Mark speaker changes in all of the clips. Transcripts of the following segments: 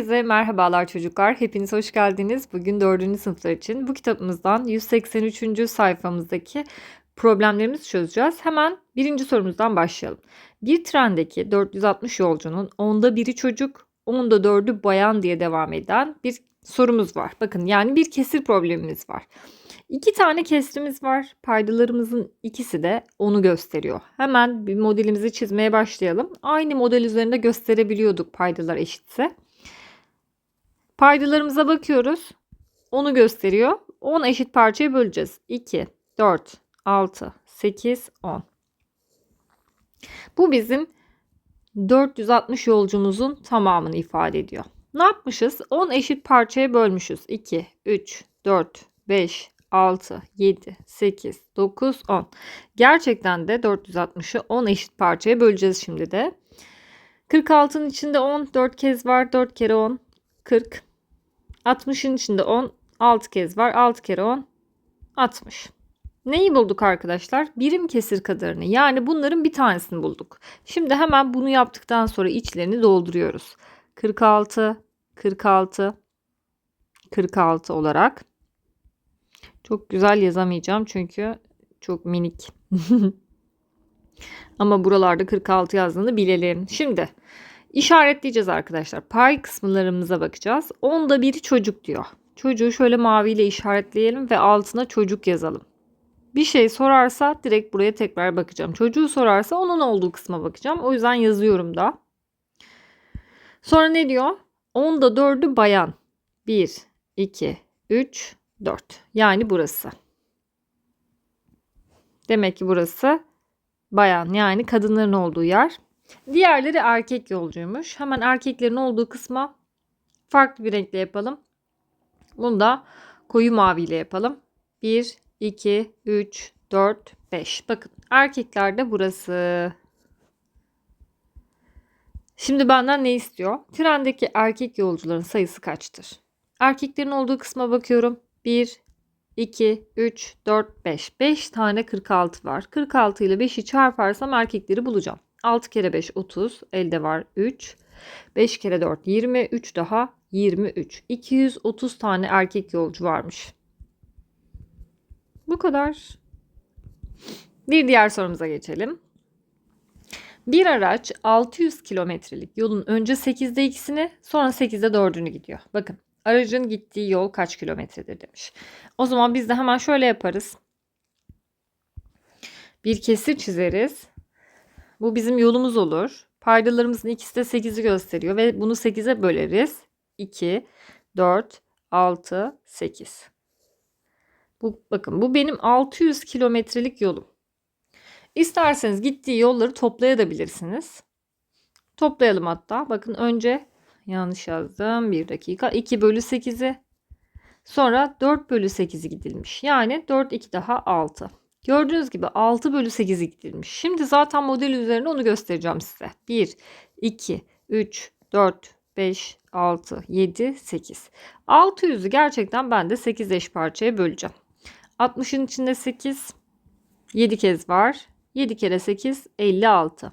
Speaker 1: Herkese merhabalar çocuklar. Hepiniz hoş geldiniz. Bugün 4. sınıflar için bu kitabımızdan 183. sayfamızdaki problemlerimizi çözeceğiz. Hemen birinci sorumuzdan başlayalım. Bir trendeki 460 yolcunun onda biri çocuk, onda dördü bayan diye devam eden bir sorumuz var. Bakın yani bir kesir problemimiz var. İki tane kesrimiz var. Paydalarımızın ikisi de onu gösteriyor. Hemen bir modelimizi çizmeye başlayalım. Aynı model üzerinde gösterebiliyorduk paydalar eşitse. Paydalarımıza bakıyoruz. Onu gösteriyor. 10 eşit parçaya böleceğiz. 2, 4, 6, 8, 10. Bu bizim 460 yolcumuzun tamamını ifade ediyor. Ne yapmışız? 10 eşit parçaya bölmüşüz. 2, 3, 4, 5, 6, 7, 8, 9, 10. Gerçekten de 460'ı 10 eşit parçaya böleceğiz şimdi de. 46'nın içinde 10, 4 kez var. 4 kere 10, 40. 60'ın içinde 10, 6 kez var. 6 kere 10, 60. Neyi bulduk arkadaşlar? Birim kesir kadarını. Yani bunların bir tanesini bulduk. Şimdi hemen bunu yaptıktan sonra içlerini dolduruyoruz. 46, 46, 46 olarak. Çok güzel yazamayacağım çünkü çok minik. Ama buralarda 46 yazdığını bilelim. Şimdi işaretleyeceğiz arkadaşlar. Pay kısımlarımıza bakacağız. Onda biri çocuk diyor. Çocuğu şöyle maviyle işaretleyelim ve altına çocuk yazalım. Bir şey sorarsa direkt buraya tekrar bakacağım. Çocuğu sorarsa onun olduğu kısma bakacağım. O yüzden yazıyorum da. Sonra ne diyor? Onda dördü bayan. 1, 2, 3, 4. Yani burası. Demek ki burası bayan yani kadınların olduğu yer. Diğerleri erkek yolcuymuş. Hemen erkeklerin olduğu kısma farklı bir renkle yapalım. Bunu da koyu maviyle yapalım. 1, 2, 3, 4, 5. Bakın erkeklerde burası. Şimdi benden ne istiyor? Trendeki erkek yolcuların sayısı kaçtır? Erkeklerin olduğu kısma bakıyorum. 1, 2, 3, 4, 5. 5 tane 46 var. 46 ile 5'i çarparsam erkekleri bulacağım. 6 kere 5 30. Elde var 3. 5 kere 4 20. 3 daha 23. 230 tane erkek yolcu varmış. Bu kadar. Bir diğer sorumuza geçelim. Bir araç 600 kilometrelik yolun önce 8'de ikisini sonra 8'de 4'ünü gidiyor. Bakın aracın gittiği yol kaç kilometredir demiş. O zaman biz de hemen şöyle yaparız. Bir kesir çizeriz. Bu bizim yolumuz olur. Paydalarımızın ikisi de 8'i gösteriyor ve bunu 8'e böleriz. 2, 4, 6, 8. Bu, bakın bu benim 600 kilometrelik yolum. İsterseniz gittiği yolları toplayabilirsiniz. Toplayalım hatta. Bakın önce yanlış yazdım. Bir dakika. 2 bölü 8'i. Sonra 4 bölü 8'i gidilmiş. Yani 4 2 daha 6. Gördüğünüz gibi 6 bölü 8'i gidilmiş. Şimdi zaten model üzerine onu göstereceğim size. 1, 2, 3, 4, 5, 6, 7, 8. 600'ü gerçekten ben de 8 eş parçaya böleceğim. 60'ın içinde 8, 7 kez var. 7 kere 8, 56.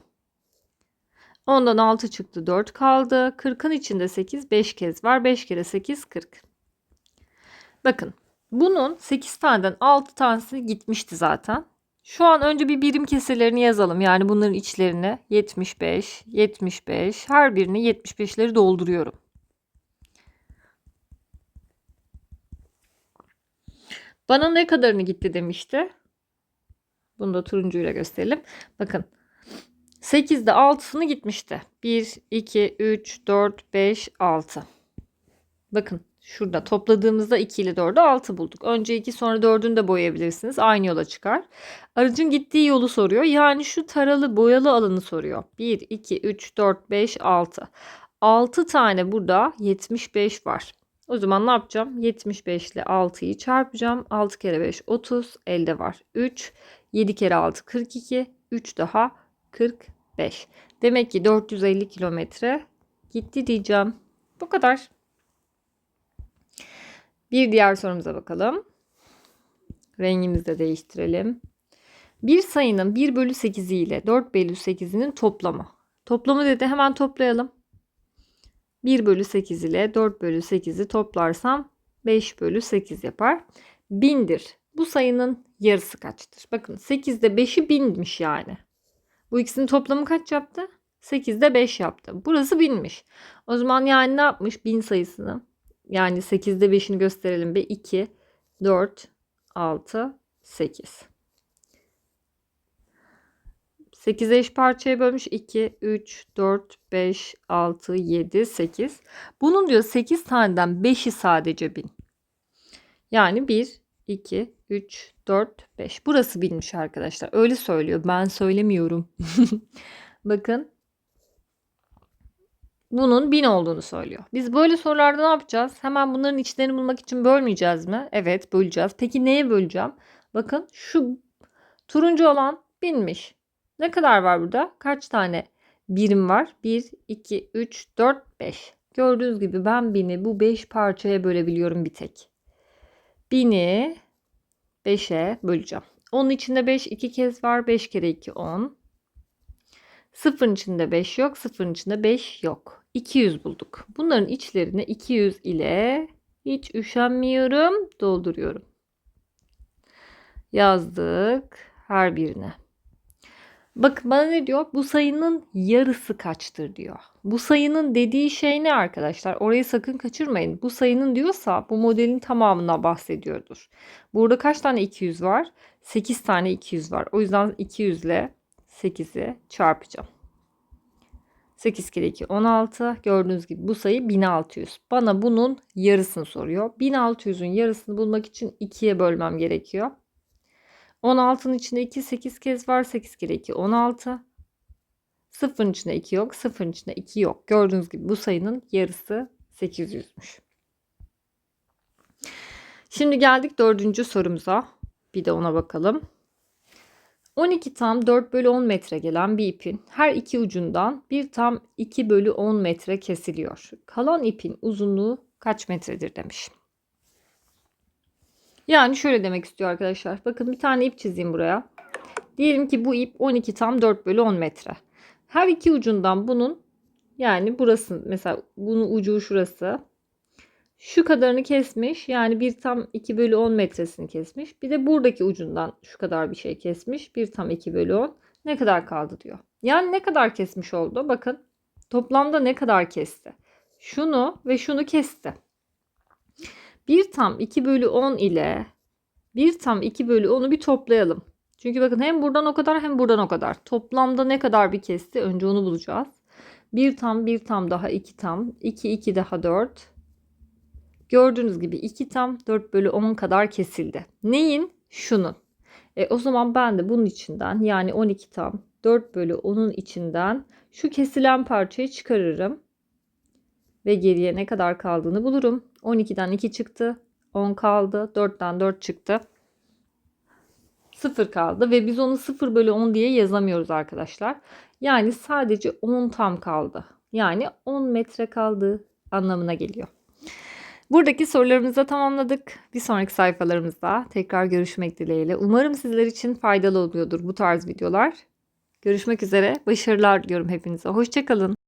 Speaker 1: Ondan 6 çıktı 4 kaldı. 40'ın içinde 8 5 kez var. 5 kere 8 40. Bakın bunun 8 taneden 6 tanesi gitmişti zaten. Şu an önce bir birim kesirlerini yazalım. Yani bunların içlerine 75, 75 her birini 75'leri dolduruyorum. Bana ne kadarını gitti demişti. Bunu da turuncuyla gösterelim. Bakın 8'de 6'sını gitmişti. 1, 2, 3, 4, 5, 6. Bakın şurada topladığımızda 2 ile 4'ü 6 bulduk. Önce 2 sonra 4'ünü de boyayabilirsiniz. Aynı yola çıkar. Aracın gittiği yolu soruyor. Yani şu taralı boyalı alanı soruyor. 1, 2, 3, 4, 5, 6. 6 tane burada 75 var. O zaman ne yapacağım? 75 ile 6'yı çarpacağım. 6 kere 5 30. Elde var 3. 7 kere 6 42. 3 daha 45. Demek ki 450 kilometre gitti diyeceğim. Bu kadar. Bir diğer sorumuza bakalım. Rengimizi de değiştirelim. Bir sayının 1 bölü 8'i ile 4 bölü 8'inin toplamı. Toplamı dedi hemen toplayalım. 1 bölü 8 ile 4 bölü 8'i toplarsam 5 bölü 8 yapar. 1000'dir. Bu sayının yarısı kaçtır? Bakın 8'de 5'i 1000'miş yani. Bu ikisinin toplamı kaç yaptı? 8'de 5 yaptı. Burası 1000'miş. O zaman yani ne yapmış 1000 sayısını? Yani 8'de 5'ini gösterelim. Bir 2, 4, 6, 8. 8'e eş parçaya bölmüş. 2, 3, 4, 5, 6, 7, 8. Bunun diyor 8 taneden 5'i sadece 1000. Yani 1, 2, 3, 4, 5. Burası bilmiş arkadaşlar. Öyle söylüyor. Ben söylemiyorum. Bakın. Bunun 1000 olduğunu söylüyor. Biz böyle sorularda ne yapacağız? Hemen bunların içlerini bulmak için bölmeyeceğiz mi? Evet böleceğiz. Peki neye böleceğim? Bakın şu turuncu olan 1000'miş. Ne kadar var burada? Kaç tane birim var? 1, 2, 3, 4, 5. Gördüğünüz gibi ben 1000'i bu 5 parçaya bölebiliyorum bir tek. 1000'i 5'e böleceğim. Onun içinde 5 iki kez var. 5 kere 2 10. Sıfırın içinde 5 yok. Sıfırın içinde 5 yok. 200 bulduk. Bunların içlerini 200 ile hiç üşenmiyorum dolduruyorum. Yazdık her birine. Bak bana ne diyor? Bu sayının yarısı kaçtır diyor. Bu sayının dediği şey ne arkadaşlar? Orayı sakın kaçırmayın. Bu sayının diyorsa bu modelin tamamına bahsediyordur. Burada kaç tane 200 var? 8 tane 200 var. O yüzden 200 ile 8'i çarpacağım. 8 kere 2 16. Gördüğünüz gibi bu sayı 1600. Bana bunun yarısını soruyor. 1600'ün yarısını bulmak için 2'ye bölmem gerekiyor. 16'nın içinde 2 8 kez var. 8 kere 2 16. 0'ın içinde 2 yok. 0'ın içinde 2 yok. Gördüğünüz gibi bu sayının yarısı 800'müş. Şimdi geldik dördüncü sorumuza. Bir de ona bakalım. 12 tam 4 bölü 10 metre gelen bir ipin her iki ucundan bir tam 2 bölü 10 metre kesiliyor. Kalan ipin uzunluğu kaç metredir demiş. Yani şöyle demek istiyor arkadaşlar. Bakın bir tane ip çizeyim buraya. Diyelim ki bu ip 12 tam 4 bölü 10 metre. Her iki ucundan bunun yani burası mesela bunun ucu şurası. Şu kadarını kesmiş. Yani bir tam 2 bölü 10 metresini kesmiş. Bir de buradaki ucundan şu kadar bir şey kesmiş. Bir tam 2 bölü 10. Ne kadar kaldı diyor. Yani ne kadar kesmiş oldu? Bakın toplamda ne kadar kesti. Şunu ve şunu kesti. 1 tam 2 bölü 10 ile 1 tam 2 bölü 10'u bir toplayalım. Çünkü bakın hem buradan o kadar hem buradan o kadar. Toplamda ne kadar bir kesti? Önce onu bulacağız. 1 tam 1 tam daha 2 tam. 2 2 daha 4. Gördüğünüz gibi 2 tam 4 bölü 10 kadar kesildi. Neyin? Şunun. E, o zaman ben de bunun içinden yani 12 tam 4 bölü 10'un içinden şu kesilen parçayı çıkarırım. Ve geriye ne kadar kaldığını bulurum. 12'den 2 çıktı. 10 kaldı. 4'ten 4 çıktı. 0 kaldı ve biz onu 0 bölü 10 diye yazamıyoruz arkadaşlar. Yani sadece 10 tam kaldı. Yani 10 metre kaldı anlamına geliyor. Buradaki sorularımızı tamamladık. Bir sonraki sayfalarımızda tekrar görüşmek dileğiyle. Umarım sizler için faydalı oluyordur bu tarz videolar. Görüşmek üzere. Başarılar diliyorum hepinize. Hoşçakalın.